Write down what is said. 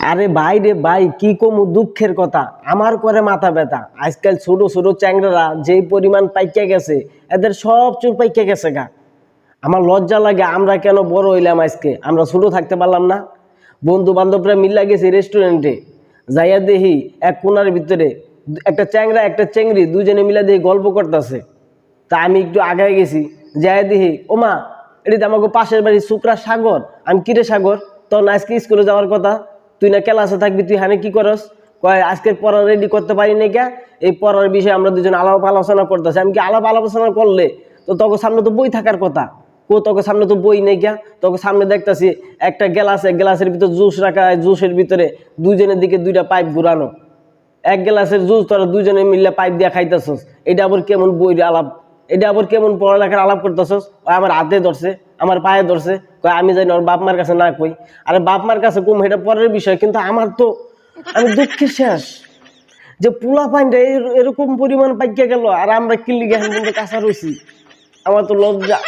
আরে ভাই রে ভাই, কি কমু দুঃখের কথা? আমার করে মাথা ব্যথা। আজকাল ছোট ছোট চ্যাংড়ারা যেই পরিমাণ পাইকা গেছে, এদের সব চুল পাইকা গেছে গা। আমার লজ্জা লাগে, আমরা কেন বড় হইলাম আজকে? আমরা ছোট থাকতে পারলাম না। বন্ধু বান্ধবরা মিল্লা গেছি রেস্টুরেন্টে যাইয়া দেখি এক কোনার ভিতরে একটা চ্যাংরা, একটা চেংড়ি দুজনে মিলা দেখি গল্প করতেছে। তা আমি একটু আগায় গেছি যাই দেখি ওমা এটি আমাকে পাশের বাড়ি শুক্রা সাগর। আমি কিরে সাগর? তখন আজকে স্কুলে যাওয়ার কথা? তুই না ক্লাসে থাকবি, তুই হানে কি করস? কয়, আজকের পড়া রেডি করতে পারি না কে? এই পড়ার বিষয়ে আমরা দুজন আলাপ আলোচনা করতেছি। আমি কি আলাপ আলোচনা করলে তো তোকে সামনে তো বই থাকার কথা? কো, তোকে সামনে তো বই নেই গা তোকে সামনে দেখতাছি একটা গ্লাসে গ্লাসের ভিতরে জুস রাখা হয়, জুসের ভিতরে দুজনের দিকে দুইটা পাইপ ঘুরানো। এক গ্লাসের জুস তোরা দুজনে মিললে পাইপ দিয়ে খাইতেছস। এটা আবার কেমন বই আলাপ? এটা আবার কেমন পড়ালেখার আলাপ করতেছস? আমার হাতে ধরছে। আমার পায়ে ধরছে, কয় আমি জানি ওর বাপ মার কাছে না কই। আরে বাপ মার কাছে কম, এটা পরের বিষয়, কিন্তু আমার তো আমি দুঃখের শেষ। যে পোলা পাইনটা এরকম পরিমাণ পাইকে গেল, আর আমরা কিল্লি গেছি কিন্তু কাঁচা রয়েছি আমার তো লজ্জা।